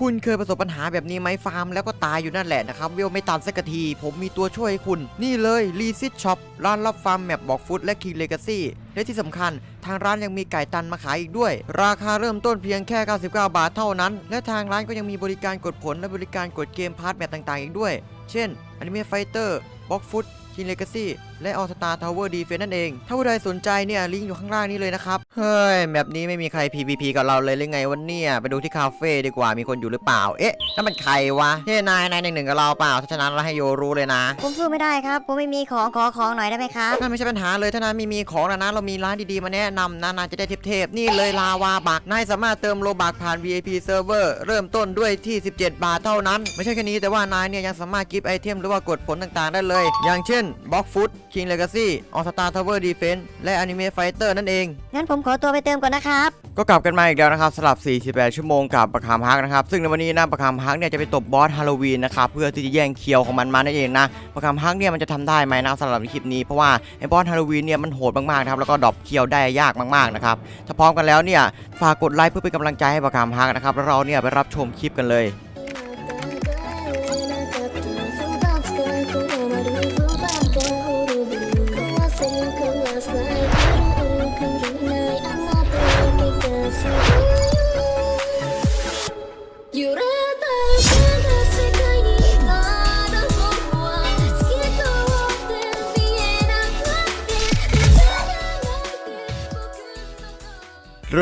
คุณเคยประสบปัญหาแบบนี้ไหมฟาร์มแล้วก็ตายอยู่นั่นแหละนะครับเวลไม่ตันสักที ผมมีตัวช่วยให้คุณ นี่เลยรีซิตช็อปร้านรับฟาร์มแมปบอกฟุตและคิงเลกาซี่และที่สำคัญ ทางร้านยังมีไก่ตันมาขายอีกด้วย ราคาเริ่มต้นเพียงแค่ 99 บาทเท่านั้น และทางร้านก็ยังมีบริการกดผลและบริการกดเกมพาร์ทแมปต่างๆ อีกด้วย เช่นอนิเมะไฟเตอร์บ็อกฟุตคิงเลกาซี่และออสตาทาวเวอร์ดีเฟนนั่นเอง ถ้าผู้ใดสนใจเนี่ยลิงก์อยู่ข้างล่างนี้เลยนะครับ เฮ้ยแบบนี้ไม่มีใคร PVP กับเราเลยหรือไงวันเนี่ย ไปดูที่คาเฟ่ดีกว่ามีคนอยู่หรือเปล่า เอ๊ะนั่นมันใครวะเฮ้ยนายนายหนึ่งหนึ่งกับเราเปล่าถ้าฉะนั้นเราให้โยรู้เลยนะ ผมสู้ไม่ได้ครับ ผมไม่มีของขอของหน่อยได้ไหมครับนั่นไม่ใช่ปัญหาเลยถ้านายไม่มีของนะนะเรามีร้านดีๆมาแนะนำนะนายจะได้เทพๆนี่เลยลาวาบักนายสามารถเติมโลบักผ่าน VIP Server เริ่มต้นด้วยที่ 17 บาทเท่านั้น ไม่ใช่แค่นี้แต่ว่านายเนี่ยยังสามารถกิฟต์ไอเทมหรือว่ากดผลต่างๆ ได้เลย อย่างเช่น Box Food King Legacy All Star Tower Defense และ Anime Fighter นั่นเอง งั้นผมขอตัวไปเติมก่อนนะครับ ก็กลับกันมาอีกแล้วนะครับสลับ 48 ชั่วโมงกับประคามฮักนะครับ ซึ่งในวันนี้นะประคามฮักเนี่ยจะไปตบบอสฮาโลวีนนะครับเพื่อที่จะแย่งเคียวของมันมานั่นเองนะประคามฮักเนี่ยมันจะทำได้ไหมนะสำหรับในคลิปนี้เพราะว่าไอ้บอสฮาโลวีนเนี่ยมันโหดมากๆนะครับแล้วก็ดรอปเคียวได้ยากมากๆนะครับถ้าพร้อมกันแล้วเนี่ยฝากกดไลค์เพื่อเป็นกำลังใจให้ประคามฮักนะครับแล้วเราเนี่ยไปรับชมคลิปกันเลย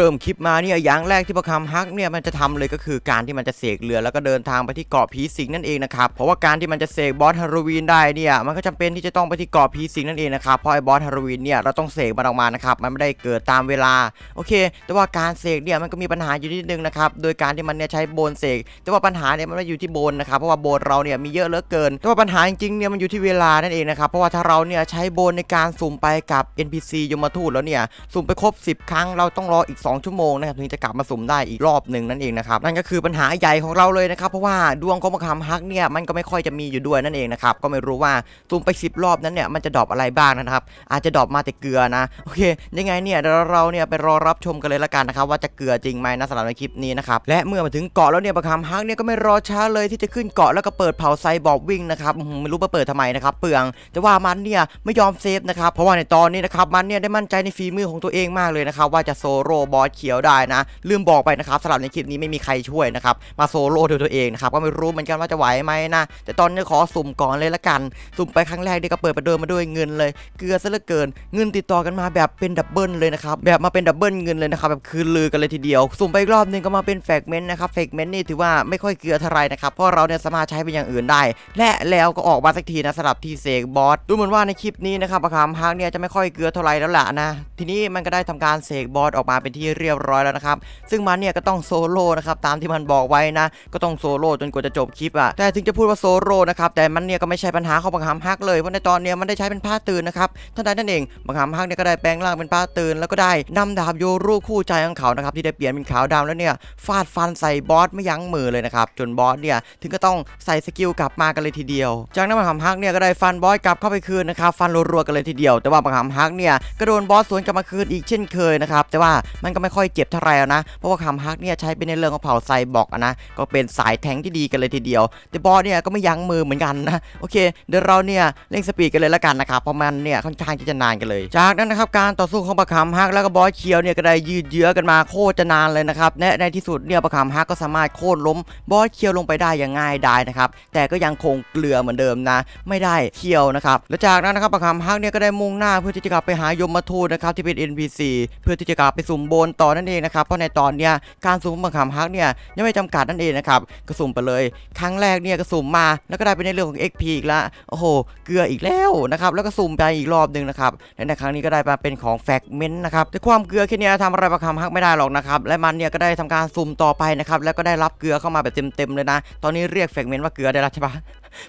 ริ่มคลิปมาเนี่ยอย่างแรกที่ประคำฮักเนี่ยมันจะทำเลยก็คือการที่มันจะเสกเรือแล้วก็เดินทางไปที่เกาะผีสิงนั่นเองนะครับเพราะว่าการที่มันจะเสกบอสฮาโลวีนได้เนี่ยมันก็จำเป็นที่จะต้องไปที่เกาะผีสิงนั่นเองนะครับเพราะไอ้บอสฮาโลวีนเนี่ยเราต้องเสกมันออกมานะครับมันไม่ได้เกิดตามเวลาโอเค แต่ว่าการเสกเนี่ยมันก็มีปัญหาอยู่นิดนึงนะครับโดยการที่มันเนี่ยใช้โบนเสกแต่ว่าปัญหาเนี่ยมันไม่อยู่ที่โบนนะครับเพราะว่าโบนเราเนี่ยมีเยอะเหลือเกิน แต่ว่าปัญหาจริงๆเนี่ยมันอยู่ที่เวลานั่นเองนะครับเพราะว่าถ้าเราเนี่ยใช้โบนในการสุ่มไปกับ NPC ยมทูตแล้วเนี่ยสุ่มไปครบ 10 ครั้งเราต้องรออีก2ชั่วโมงนะครับถึงจะกลับมาสุ่มได้อีกรอบหนึ่งนั่นเองนะครับนั่นก็คือปัญหาใหญ่ของเราเลยนะครับเพราะว่าดวงของมะขามฮักเนี่ยมันก็ไม่ค่อยจะมีอยู่ด้วยนั่นเองนะครับก็ไม่รู้ว่าสุ่มไป 10 รอบนั้นเนี่ยมันจะดรอปอะไรบ้างนะครับอาจจะดรอปมาแต่เกลือนะโอเค ยังไงเนี่ยเดี๋ยวเราเนี่ยไปรอรับชมกันเลยละกันนะครับว่าจะเกลือจริงไหมนะสำหรับในคลิปนี้นะครับและเมื่อมาถึงเกาะแล้วเนี่ยมะขามฮักเนี่ยก็ไม่รอช้าเลยที่จะขึ้นเกาะแล้วก็เปิดเผาไซบอร์กวิ่งนะครับไม่รู้มาเปิดทำไมนะครับเปลืองแต่ว่ามันเนี่ยไม่ยอมเซฟนะครับเพราะว่าในตอนนี้นะครับมันเนี่ยได้มั่นใจในฝีมือของตัวเองมากเลยนะครับว่าจะโซโล่บอสเขียวได้นะ ลืมบอกไปนะครับสำหรับในคลิปนี้ไม่มีใครช่วยนะครับ มาโซโล่ด้วยตัวเองนะครับ ก็ไม่รู้เหมือนกันว่าจะไหวไหมนะ แต่ตอนนี้ขอสุ่มก่อนเลยละกัน สุ่มไปครั้งแรกนี่ก็เปิดประเดิมมาด้วยเงินเลย เกลือซะเหลือเกิน เงินติดต่อกันมาแบบเป็นดับเบิลเลยนะครับ แบบมาเป็นดับเบิลเงินเลยนะครับ แบบคืนลือกันเลยทีเดียว สุ่มไปรอบหนึงก็มาเป็นแฟกเมนต์นะครับ แฟกเมนต์นี่ถือว่าไม่ค่อยเกลือเท่าไหรนะครับ เพราะเราเนี่ยสามารถใช้เป็นอย่างอื่นได้ และแล้วก็ออกมาสักทีนะสำหรับทีเสกบอส ดูเหมือนว่าในคลิปนี้นะครับประคามฮักเนี่ยจะไม่ค่อยเกลือเท่าไรแล้วล่ะนะ ทีนี้มันก็ได้ทำการเสกบอสออกมาเป็นที่เรียบร้อยแล้วนะครับ ซึ่งมันเนี่ยก็ต้องโซโล่นะครับตามที่มันบอกไว้นะ ก็ต้องโซโล่จนกว่าจะจบคลิปอะแต่ถึงจะพูดว่าโซโล่นะครับแต่มันเนี่ยก็ไม่ใช่ปัญหาของบังคับฮักเลยเพราะในตอนเนี้ยมันได้ใช้เป็นผ้าตื่นนะครับท่านใดนั่นเองบังคับฮักเนี่ยก็ได้แปลงร่างเป็นผ้าตื่นแล้วก็ได้นำดาบโยรุคู่ใจของเขานะครับที่ได้เปลี่ยนเป็นขาวดำแล้วเนี่ยฟาดฟันใส่บอสไม่ยั้งมือเลยนะครับจนบอสเนี่ยถึงก็ต้องใส่สกิลกลับมากันเลยทีเดียว จากนั้นบังคับฮักเนี่ยก็ได้ฟันบอสกลับเข้าไปคืนนะครับฟันรัวๆกันเลยทีเดียว แต่ว่าบังคับฮักเนี่ยก็โดนบอสสวนกลับมาคืนอีกเช่นเคยนะครับแต่ว่ามันก็ไม่ค่อยเจ็บเท่าไหร่แล้วนะ เพราะว่าคำฮักเนี่ยใช้เป็นในเรื่องของเผ่าไซบอร์กนะก็เป็นสายแทงที่ดีกันเลยทีเดียว แต่บอสเนี่ยก็ไม่ยั้งมือเหมือนกันนะโอเค เดี๋ยวเราเนี่ยเร่งสปีดกันเลยละกันนะครับเพราะมันเนี่ยค่อนข้างที่จะนานกันเลย จากนั้นนะครับการต่อสู้ของประคำฮักแล้วก็บอสเคียวเนี่ยก็ได้ยืดเยื้อกันมาโคตรจะนานเลยนะครับและในที่สุดเนี่ยประคำฮักก็สามารถโค่นล้มบอสเคียวลงไปได้อย่างง่ายดายนะครับแต่ก็ยังคงเกลือเหมือนเดิมนะ ไม่ได้เคียวนะครับและจากนั้นนะครับประคำฮักเนี่ยก็ได้มุ่งหน้าเพื่อที่จะกลับไปหายมทูนะครับที่เป็น NPC เพื่อที่จะกลับไปสุ่มโบนต่อนั่นเองนะครับเพราะในตอนเนี้ยการสุ่มของประคำฮักเนี่ยยังไม่จำกัดนั่นเองนะครับก็สุ่มไปเลย ครั้งแรกเนี่ยก็สุ่มมาแล้วก็ได้เป็นในเรื่องของ XP อีกละโอ้โหเกลืออีกแล้วนะครับแล้วก็สุ่มไปอีกรอบหนึ่งนะครับและในครั้งนี้ก็ได้มาเป็นของแฟกเมนต์นะครับแต่ความเกลือแค่นี้ทำอะไรประคำฮักไม่ได้หรอกนะครับและมันเนี่ยก็ได้ทำการสุ่มต่อไปนะครับแล้วก็ได้รับเกลือเข้ามาแบบเต็มๆเลยนะ ตอนนี้เรียกแฟกเมนต์ว่าเกลือได้แล้วใช่ปะ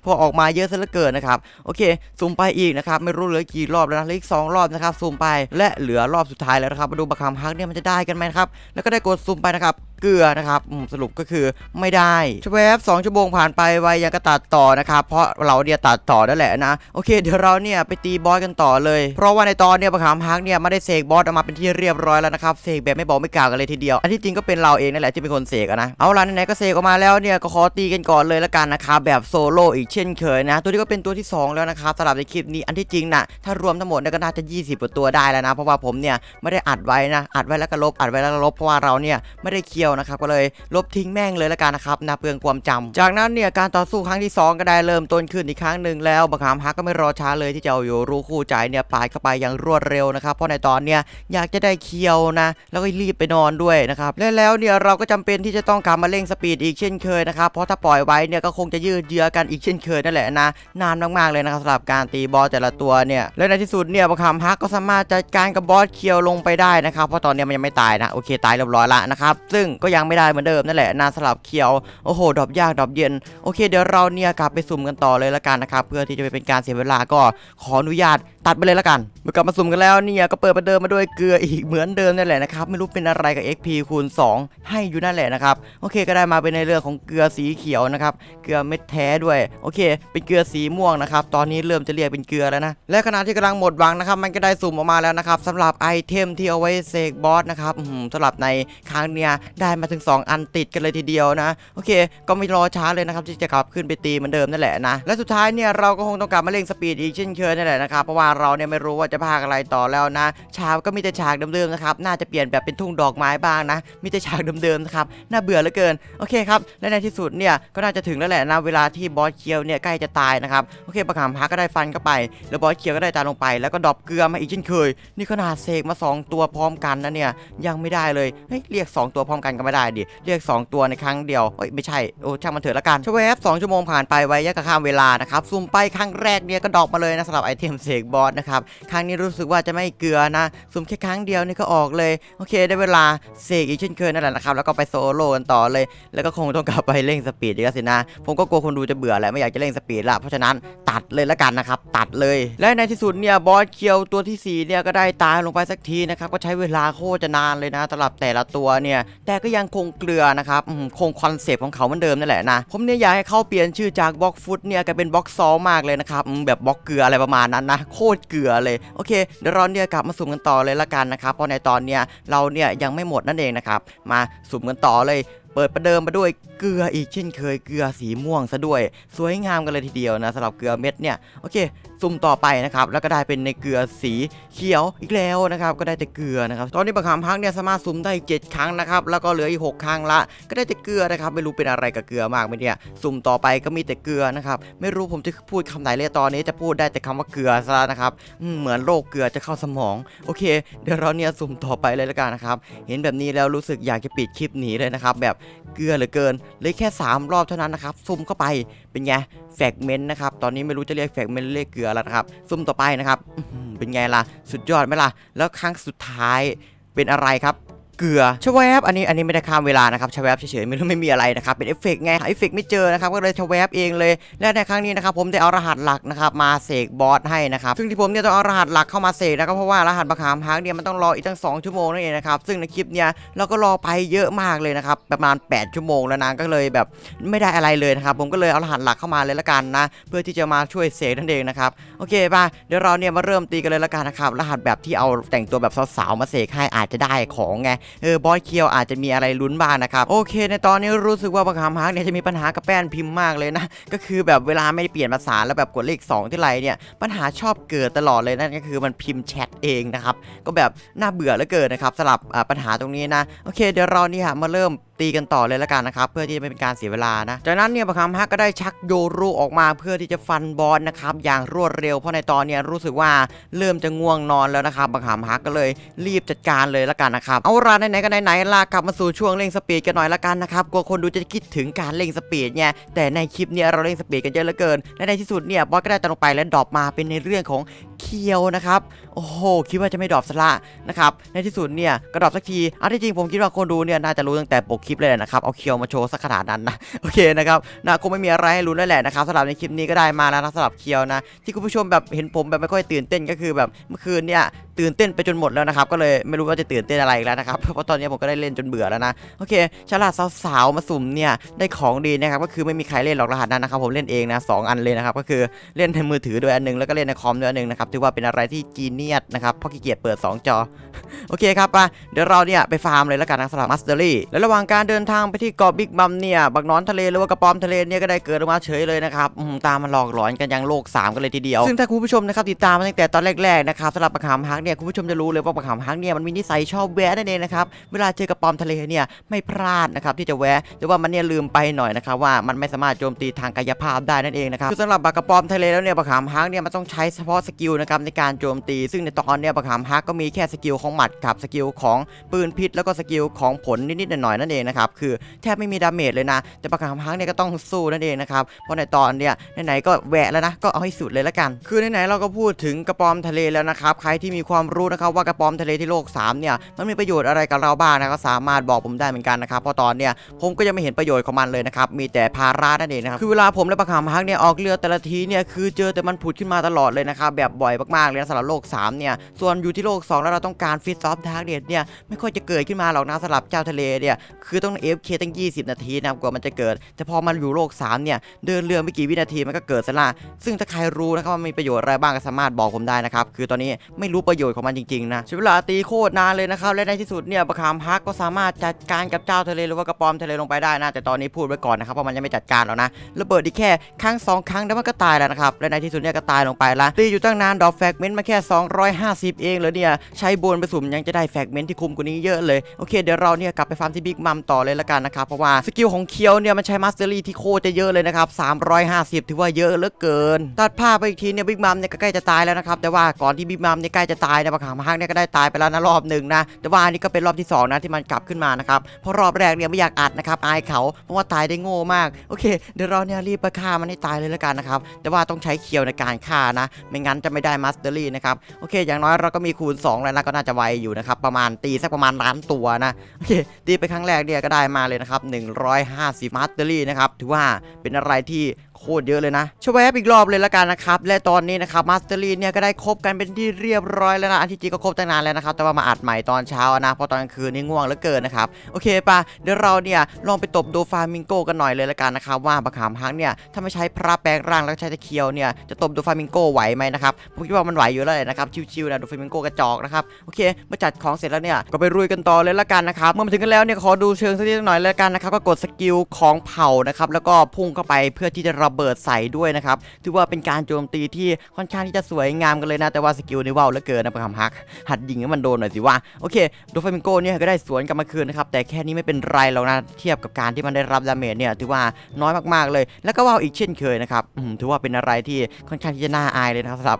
พอออกมาเยอะซะเหลือเกินนะครับโอเคสุ่มไปอีกนะครับไม่รู้เหลือกี่รอบแล้วนะเหลืออีกสองรอบนะครับสุ่มไปและเหลือรอบสุดท้ายแล้วนะครับมาดูบักคำฮักเนี่ยมันจะได้กันไหมครับแล้วก็ได้กดซุ่มไปนะครับเกลือนะครับสรุปก็คือไม่ได้ชวบสองชั่วโมงผ่านไปไวยังก็ตัดต่อนะครับเพราะเราเนี่ยตัดต่อนั่นแหละนะโอเค เดี๋ยวเราเนี่ยไปตีบอสกันต่อเลย เพราะว่าในตอนเนี่ยประคามฮักเนี่ยไม่ได้เสกบอสออกมาเป็นที่เรียบร้อยแล้วนะครับเสกแบบไม่บอกไม่กล่าวกันเลยทีเดียว อันที่จริงก็เป็นเราเองนั่นแหละที่เป็นคนเสกนะเอาล่ะไหนๆก็เสกออกมาแล้วเนี่ยก็ขอตีกันก่อนเลยละกันนะครับแบบโซโล่อีกเช่นเคยนะ ตัวนี้ก็เป็นตัวที่สองแล้วนะครับสำหรับในคลิปนี้อันที่จริงนะถ้ารวมทั้งหมดนี่ก็น่าจะ 20กว่าตัวได้แล้วนะ เพราะว่าผมเนี่ยไม่ได้อัดไว้นะอัดไว้แล้วก็ลบอัดไว้แล้วก็ลบเพราะว่าเราเนี่ยไม่ได้เคี่ยวนะครับก็เลยลบทิ้งแม่งเลยละกันนะครับนะเปลืองความจำจากนั้นเนี่ยการต่อสู้ครั้งที่สองก็ได้เริ่มต้นขึ้นอีกครั้งหนึ่งแล้วบักขามฮักก็ไม่รอช้าเลยที่จะเอาโยรู้คู่ใจเนี่ยปาดเข้าไปอย่างรวดเร็วนะครับเพราะในตอนเนี่ยอยากจะได้เคี่ยวนะแล้วก็รีบไปนอนด้วยนะครับและแล้วเนี่ยเราก็จำเป็นที่จะต้องกลับมาเร่งสปีดอีกเช่นเคยนะครับเพราะถ้าปล่อยไว้เนี่ยก็คงจะยืดเยื้อกันอีกเช่นเคยนั่นแหละนะ นานมากๆเลยนะครับสำหรับการตีบอสแต่ละตัวเนี่ยและในที่สุดเนี่ยบักขามฮักก็สามารถจัดการกับบอสเคียวลงไปได้นะครับเพราะตอนเนี้ยมันยังไม่ตายนะโอเคตายเรียบร้อยละนะครับซึ่งก็ยังไม่ได้เหมือนเดิมนั่นแหละนะสำหรับเคียวโอ้โหดรอปยากดรอปเย็นโอเคเดี๋ยวเราเนี่ยกลับไปสุ่มกันต่อเลยละกันนะครับเพื่อที่จะไม่เป็นการเสียเวลาก็ขออนุญาต ตัดไปเลยละกันเมื่อกลับมาสุ่มกันแล้วเนี่ยก็เปิดประเดิมมาด้วยเกลืออีกเหมือนเดิมนั่นแหละนะครับไม่รู้เป็นอะไรกับ XP คูณ 2 ให้อยู่นั่นแหละนะครับโอเคก็ได้มาเป็นในเรื่องของเกลือสีเขียวนะครับเกลือเม็ดแท้ด้วยโอเค เป็นเกลือสีม่วงนะครับตอนนี้เริ่มจะเรียกเป็นเกลือแล้วนะและขณะที่กำลังหมดหวังนะครับมันก็ได้สุ่มออกมาแล้วนะครับสำหรับไอเทมที่เอาไว้เสกบอสนะครับสำหรับในครั้งเนี้ยได้มาถึง 2 อันติดกันเลยทีเดียวนะโอเค ก็ไม่รอช้าเลยนะครับที่จะกลับขึ้นไปตีเหมือนเดิมนั่นแหละนะและสุดท้ายเนี่ยเราก็คงต้องกลับมาเร่งสปีดอีกเช่นเคยนั่นแหละนะครับเพราะว่าเราเนี่ยไม่รู้ว่าจะพากอะไรต่อแล้วนะฉากก็มีแต่ฉากเดิมๆนะครับน่าจะเปลี่ยนแบบเป็นทุ่งดอกไม้บ้างนะ มีแต่ฉากเดิมๆนะครับน่าเบื่อเหลือเกินโอเคครับและในที่สุดเนี่ยก็น่าจะถึงแล้วแหละนะเวลาที่บอสเคียวเนี่ยใกล้จะตายนะครับโอเคประคำฮักก็ได้ฟันเข้าไป แล้วบอสเคียวก็ได้ตายลงไป แล้วก็ดรอปเกลือมาอีกเช่นเคย นี่ขนาดเสกมาสองตัวพร้อมกันนะเนี่ยยังไม่ได้เลยเฮ้ยเรียก 2 ตัวพร้อมกันก็ไม่ได้ดิเรียก 2 ตัวในครั้งเดียวเอ้ยไม่ใช่โอ้ช่างมันเถอะละกันชวบสองชั่วโมงผ่านไปไว้ยักกับข้ามเวลานะครับซุ่มไปครั้งแรกเนี่ยก็ดรอกมาเลยนะสำหรับไอเทมเสกบอสนะครับ ครั้งนี้รู้สึกว่าจะไม่เกลือนะซุ่มแค่ครั้งเดียวนี่ก็ออกเลย โอเค ได้เวลาเสกอีกเช่นเคยนั่นแหละนะครับ แล้วก็ไปโซโล่กันต่อเลย แล้วก็คงต้องกลับไปเร่งสปีดอีกแล้วสินะ ผมก็กลัวคนดูจะเบื่อแหละไม่อยากจะเร่งสปีดละ เพราะฉะนั้นตัดเลยละกันนะครับ ตัดเลย และในที่สุดเนี่ยบอสเคียวตัวที่สี่เนี่ยก็ได้ตายลงไปสักทีนะครับ ก็ใช้เวลาโคตรจะนานเลยนะสำหรับแต่ละตัวเนี่ย แต่ก็ยังคงเกลือนะครับคงคอนเซปต์ของเขาเหมือนเดิมนั่นแหละนะ ผมเนี่ยอยากให้เขาเปลี่ยนชื่อจากบล็อกฟุตเนี่ยกลายเป็นบล็อกซอมากเลยนะครับแบบบล็อกเกลืออะไรประมาณนั้นนะโคตรเกลือเลยโอเคเดี๋ยวเราเนี่ยกลับมาสุ่มกันต่อเลยละกันนะครับเพราะในตอนเนี้ยเราเนี่ยยังไม่หมดนั่นเองนะครับมาสุ่มกันต่อเลย เปิดประเดิมมาด้วยเกลืออีกเช่นเคยเกลือสีม่วงซะด้วย สวยงามกันเลยทีเดียวนะสำหรับเกลือเม็ดเนี่ยโอเคสุ่มต่อไปนะครับแล้วก็ได้เป็นในเกลือสีเขียวอีกแล้วนะครับก็ได้แต่เกลือนะครับตอนนี้บังคามพักเนี่ยสามารถสุ่มได้7ครั้งนะครับแล้วก็เหลืออีก6ครั้งละ ก็ได้แต่เกลือนะครับไม่รู้เป็นอะไรกับเกลือมากไหมเนี่ยสุ่มต่อไปก็มีแต่เกลือนะครับไม่รู้ผมจะพูดคำไหนเลยตอนนี้จะพูดได้แต่คำว่าเกลือซะนะครับเหมือนโรคเกลือจะเข้าสมองโอเค เดี๋ยวเราเนี่ยสุ่มต่อไปเลยละกันนะครับเห็นแบบนี้แล้วรู้สึกอยากจะปิดคลิปหนีเลยนะครับแบบเกลือเหลือเกินเลยแค่ 3 รอบเท่านั้นนะครับซุ่มเข้าไปเป็นไงแฟกเมนต์นะครับตอนนี้ไม่รู้จะเรียกแฟกเมนต์เรียกเกลือแล้วนะครับซุ่มต่อไปนะครับเป็นไงล่ะสุดยอดไหมล่ะแล้วครั้งสุดท้ายเป็นอะไรครับ กลือชวบอันนี้อันนี้ไม่ได้ข้ามเวลานะครับชวบเฉยๆไม่รู้ไม่มีอะไรนะครับเป็นเอฟเฟกต์ไงหาเอฟเฟกต์ไม่เจอนะครับก็เลยชวบเองเลย และในครั้งนี้นะครับผมได้เอารหัสหลักนะครับมาเสกบอสให้นะครับซึ่งที่ผมเนี่ยต้องเอารหัสหลักเข้ามาเสกนะครับเพราะว่ารหัสประคามฮักเนี่ยมันต้องรออีกตั้ง 2 ชั่วโมงนั่นเองนะครับซึ่งในคลิปเนี่ยเราก็รอไปเยอะมากเลยนะครับประมาณ 8 ชั่วโมงแล้วนะก็เลยแบบไม่ได้อะไรเลยนะครับผมก็เลยเอารหัสหลักเข้ามาเลยละกันนะเพื่อที่จะมาช่วยเสกนั่นเองนะครับโอเคป่ะเดี๋ยวเราเนี่ยมาเริ่มตีกันเลยละกันนะครับรหัสแบบที่เอาแต่งตัวแบบสาวๆมาเสกให้อาจจะได้ของไงเออบอสเคียวอาจจะมีอะไรลุ้นบ้างนะครับโอเค ในตอนนี้รู้สึกว่าประคามฮักเนี่ยจะมีปัญหากับแป้นพิมพ์มากเลยนะก็คือแบบเวลาไม่ได้เปลี่ยนภาษาแล้วแบบกดเลข2ที่ไรเนี่ยปัญหาชอบเกิดตลอดเลยนั่นก็คือมันพิมพ์แชทเองนะครับก็แบบน่าเบื่อเหลือเกินนะครับสำหรับปัญหาตรงนี้นะโอเค เดี๋ยวเราเนี่ยมาเริ่มตีกันต่อเลยละกันนะครับเพื่อที่จะไม่เป็นการเสียเวลานะจากนั้นเนี่ยประคำฮักก็ได้ชักโยรุออกมาเพื่อที่จะฟันบอสนะครับอย่างรวดเร็วเพราะในตอนเนี้ยรู้สึกว่าเริ่มจะง่วงนอนแล้วนะครับประคำฮักก็เลยรีบจัดการเลยละกันนะครับเอาละไหนๆก็ไหนๆลากลับมาสู่ช่วงเร่งสปีดกันหน่อยละกันนะครับกลัวคนดูจะคิดถึงการเร่งสปีดไงแต่ในคลิปเนี่ยเราเร่งสปีดกันเยอะเหลือเกินและในที่สุดเนี่ยบอสก็ได้ตกลงไปและดรอปมาเป็นในเรื่องของเคียวนะครับโอ้โหคิดว่าจะไม่ดรอปสละนะครับในที่สุดเนี่ยก็ดรอปสักทีอันที่จริงผมคิดว่าคนดูเนี่ยน่าจะรู้ตั้งแต่ปกคลิปเลยนะครับเอาเคียวมาโชว์สักขนาดนั้นนะโอเคนะครับนะคงไม่มีอะไรให้รู้แล้วแหละนะครับสำหรับในคลิปนี้ก็ได้มาแล้วนะสำหรับเคียวนะที่คุณผู้ชมแบบเห็นผมแบบไม่ค่อยตื่นเต้นก็คือแบบเมื่อคืนเนี่ยตื่นเต้นไปจนหมดแล้วนะครับ ก็เลยไม่รู้ว่าจะตื่นเต้นอะไรอีกแล้วนะครับ เพราะตอนนี้ผมก็ได้เล่นจนเบื่อแล้วนะ โอเคฉลาดสาวๆมาสุ่มเนี่ยได้ของดีนะครับ ก็คือไม่มีใครเล่นหรอกรหัสนั้นนะครับ ผมเล่นเองนะสองอันเลยนะครับ ก็คือเล่นในมือถือด้วยอันหนึงแล้วก็เล่นในคอมด้วยอันหนึงนะครับ ถือว่าเป็นอะไรที่จีเนียสนะครับเพราะขี้เกียจเปิด 2 จอ โอเคครับไปเดี๋ยวเราเนี่ยไปฟาร์มเลยแล้วกันนะสำหรับมัสเตอรี่ และระหว่างการเดินทางไปที่เกาะบิ๊กบัมเนี่ย บักนอนทะเลหรือว่ากระปอมทะเลเนี่ยก็ได้เกิดออกมาเฉยเลยนะครับอืมตามมันหลอกหลอนกันยังโลก 3 กันเลยทีเดียว ซึ่งถ้าคุณผู้ชมนะครับติดตามมาตั้งแต่ตอนแรกๆนะครับสำหรับปะขามฮักเนี่ยคุณผู้ชมจะรู้เลยว่าปะขามฮักเนี่ยมันมีนิสัยชอบแวะนั่นเองนะครับเวลาเจอกระปอมทะเลเนี่ยไม่พลาดนะครับที่จะแวะแต่ว่ามันเนี่ยลืมไปหน่อยนะครับว่ามันไม่สามารถโจมตีทางกายภาพได้นั่นเองนะครับคือสำหรับปลากระปอมทะเลแล้วเนี่ยปะขามฮักเนี่ยมันต้องใช้เฉพาะสกิลนะครับในการโจมตี ซึ่งในตอนเนี่ยปะขามฮักก็มีแค่สกิลของหมัดกับสกิลของปืนพิษ แล้วก็สกิลของผลนิดๆหน่อยๆนั่นเองนะครับคือแทบไม่มีดาเมจเลยนะแต่ปะขามฮักเนี่ยก็ต้องสู้นั่นเองนะครับเพราะในตอนเนี่ยไหนๆก็แหวะแล้วนะก็เอาให้สุดเลยละกัน คือไหนๆเราก็พูดถึงกระปอมทะเลแล้วนะครับใครที่มีความรู้นะครับว่ากระปอมทะเลที่โลก3เนี่ยมันมีประโยชน์อะไรกับเราบ้างนะก็สามารถบอกผมได้เหมือนกันนะครับเพราะตอนเนี่ยผมก็ยังไม่เห็นประโยชน์ของมันเลยนะครับมีแต่ภาระนั่นเองนะครับคือเวลาผมและประขามฮักเนี่ยออกเรือแต่ละทีเนี่ยคือเจอแต่มันผุดขึ้นมาตลอดเลยนะครับแบบบ่อยมากๆเลยนะสำหรับโลก3เนี่ยส่วนอยู่ที่โลก 2 แล้วเราต้องการฟิตซอฟต์ดาร์กเดเนี่ยไม่ค่อยจะเกิดขึ้นมาหรอกนะสำหรับเจ้าทะเลเนี่ยคือต้อง FK ตั้ง 20 นาทีนะกว่ามันจะเกิด แต่พอมันอยู่โลก 3 เนี่ย เดินเรือไม่กี่วินาทีมันก็เกิดซะละซึ่งถ้าใครรู้นะครับว่ามีประโยชน์อะไรบ้างก็สามารถบอกผมได้นะครับ คือตอนนี้ไม่รู้ประโยชน์ของมันจริงๆนะใช้เวลาตีโคตรนานเลยนะครับและในที่สุดเนี่ยประขามฮักก็สามารถจัดการกับเจ้าทะเลหรือว่ากระปอมทะเลลงไปได้นะแต่ตอนนี้พูดไว้ก่อนนะครับเพราะมันยังไม่จัดการหรอกนะระเบิดอีกแค่ครั้งสองครั้งแล้วมันก็ตายแล้วนะครับและในที่สุดเนี่ยก็ตายลงไปละตีอยู่ตั้งนานดอกแฟกเมนต์มาแค่ 250 เองเหรอเนี่ยใช้บนไปสุ่มยังจะได้แฟกเมนต์ที่คุ้มกว่านี้เยอะเลยโอเคเดี๋ยวเราเนี่ยกลับไปฟาร์มที่บิ๊กมัมต่อเลยละกันนะครับเพราะว่าสกิลของเคียวเนี่ยมันใช้มาสเตอรี่ที่โคตรจะเยอะเลยนะครับ350 ถือว่าเยอะเหลือเกิน ตัดภาพไปอีกทีเนี่ยบิ๊กมัมเนี่ยก็ใกล้จะตายแล้วนะครับแต่ว่าก่อนที่บิ๊กมัมเนี่ยใกล้จะตายเนี่ยปะขามฮักเนี่ยก็ได้ตายไปแล้วนะรอบหนึ่งนะแต่ว่าอันนี้ก็เป็นรอบที่สองนะที่มันกลับขึ้นมานะครับเพราะรอบแรกเนี่ยไม่อยากอัดนะครับอายเขาเพราะว่าตายได้โง่มากโอเคเดี๋ยวเราเนี่ยรีบไปฆ่ามันให้ตายเลยละกันนะครับแต่ว่าต้องใช้เคียวในการฆ่านะ ไม่งั้นจะไม่ได้มาสเตอรี่นะครับโอเค อย่างน้อยเราก็มีคูณ2แล้วนะก็น่าจะไวอยู่นะครับประมาณตีสักประมาณล้านตัวนะโอเคตีไปครั้งแรกเนี่ยก็ได้มาเลยนะครับ150มาสเตอรี่นะครับถือว่าเป็นอะไรที่โคตรเยอะเลยนะชวแวบอีกรอบเลยละกันนะครับ และตอนนี้นะครับมาสเตอรี่เนี่ยก็ได้ครบกันเป็นที่เรียบร้อยแล้วนะอันที่จริงก็ครบตั้งนานแล้วนะครับแต่ว่ามาอัดใหม่ตอนเช้านะเพราะตอนกลางคืนนี่ง่วงเหลือเกินนะครับโอเคปะเดี๋ยวเราเนี่ยลองไปตบโดฟามิงโกกันหน่อยเลยละกันนะครับว่าบักขามฮักเนี่ยถ้าไม่ใช้พระแปลงร่างแล้วใช้ตะเคียวเนี่ยจะตบโดฟามิงโกไหวไหมนะครับผมคิดว่ามันไหวอยู่แล้วแหละนะครับชิวๆนะโดฟามิงโกกระจอกนะครับโอเคเมื่อจัดของเสร็จแล้วเนี่ยก็ไปรุยกันต่อเลยละกันนะครับเมื่อมาถึงกันแล้วเนี่ยขอดูเชิงสักนิดหน่อยเลยละกันนะครับก็กดสกิลของเผานะครับแล้วก็พุ่งเข้าไปเพื่อที่จะระเบิดใส่ด้วยนะครับถือว่าเป็นการโจมตีที่ค่อนข้างที่จะสวยงามกันเลยนะแต่ว่าสกิลนี่ว้าวเหลือเกินนะบักขามฮักหัดยิงให้มันโดนหน่อยสิว่าโอเคโดฟามิงโกเนี่ยก็ได้สวนกลับมาคืนนะครับแต่แค่นี้ไม่เป็นไรหรอกนะเทียบกับการที่มันได้รับดาเมจเนี่ยถือว่าน้อยมากๆเลย แล้วก็ว้าวอีกเช่นเคยนะครับถือว่าเป็นอะไรที่ค่อนข้างที่จะน่าอายเลยนะครับสำหรับ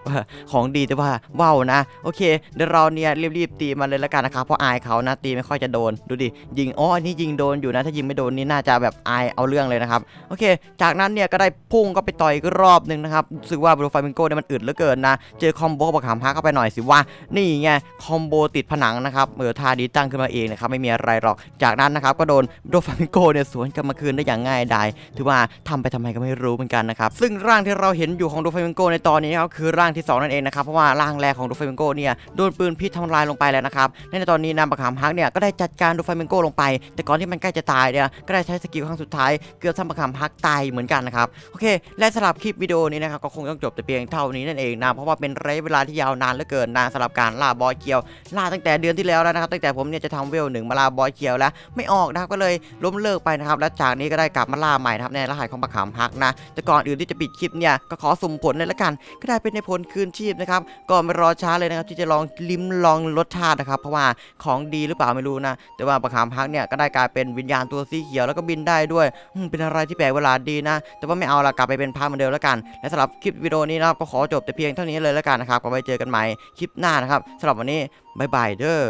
ของดีแต่ว่าว้าวนะโอเคเดี๋ยวเราเนี่ยรีบๆตีมันเลยละกันนะครับเพราะอายเขานะตีไม่ค่อยจะโดนดูดิยิงอ๋ออันนี้ยิงโดนอยู่นะถ้ายิงไม่โดนนี่น่าจะแบบอายเอาเรื่องเลยนะครับโอเค จากนั้นเนี่ยก็ได้พุ่งก็ไปต่อยอีกรอบหนึ่งนะครับรู้สึกว่าบรูฟามิงโกเนี่ยมันอึดเหลือเกินนะเจอคอมโบบักขามฮักเข้าไปหน่อยสิว่านี่ไงคอมโบติดผนังนะครับเออท่าดีตั้งขึ้นมาเองนะครับไม่มีอะไรหรอกจากนั้นนะครับก็โดนโดฟามิงโกเนี่ยสวนกลับมาคืนได้อย่างง่ายดายถือว่าทำไปทำไมก็ไม่รู้เหมือนกันนะครับซึ่งร่างที่เราเห็นอยู่ของโดฟามิงโกในตอนนี้นะครับคือร่างที่สองนั่นเองนะครับเพราะว่าร่างแรกของโดฟามิงโกเนี่ยโดนปืนพิษทำลายลงไปแล้วนะครับในตอนนี้นามบักขามฮักเนี่ยก็ได้จัดการโดฟามิงโกลงไป แต่ก่อนที่มันใกล้จะตายเนี่ยก็ได้ใช้สกิลครั้งสุดท้ายเกือบทำบักขามฮักตายเหมือนกันนะครับโอเค และสำหรับคลิปวิดีโอนี้นะครับก็คงต้องจบแต่เพียงเท่านี้นั่นเองนะเพราะว่าเป็นระยะเวลาที่ยาวนานเหลือเกินนะสำหรับการล่าบอยเกียวล่าตั้งแต่เดือนที่แล้วแล้วนะครับตั้งแต่ผมเนี่ยจะทำเวลหนึ่งมาล่าบอยเกียวแล้ว ไม่ออกนะครับก็เลยล้มเลิกไปนะครับและจากนี้ก็ได้กลับมาล่าใหม่นะครับในรหัสของบักขามฮักนะแต่ก่อนอื่นที่จะปิดคลิปเนี่ยก็ขอสุ่มผลเลยละกัน ก็ได้เป็นในผลคืนชีพนะครับก่อนไม่รอช้าเลยนะครับที่จะลองลิ้มลองรสชาตินะครับเพราะว่าของดีหรือเปล่าไม่รู้นะแต่ว่าบักขามฮักเนี่ยก็ได้กลายเป็นวิญญาณตัวสีเขียวแล้วก็บินได้ด้วยเป็นอะไรที่แปลกเวลาดีนะ แต่ว่าไม่เอาาละกลับไปเป็นภาพเหมือนเดิมแล้วกัน และสำหรับคลิปวิดีโอนี้นะครับก็ขอจบแต่เพียงเท่านี้เลยแล้วกันนะครับก็ไว้เจอกันใหม่คลิปหน้านะครับสำหรับวันนี้บายบายเด้อ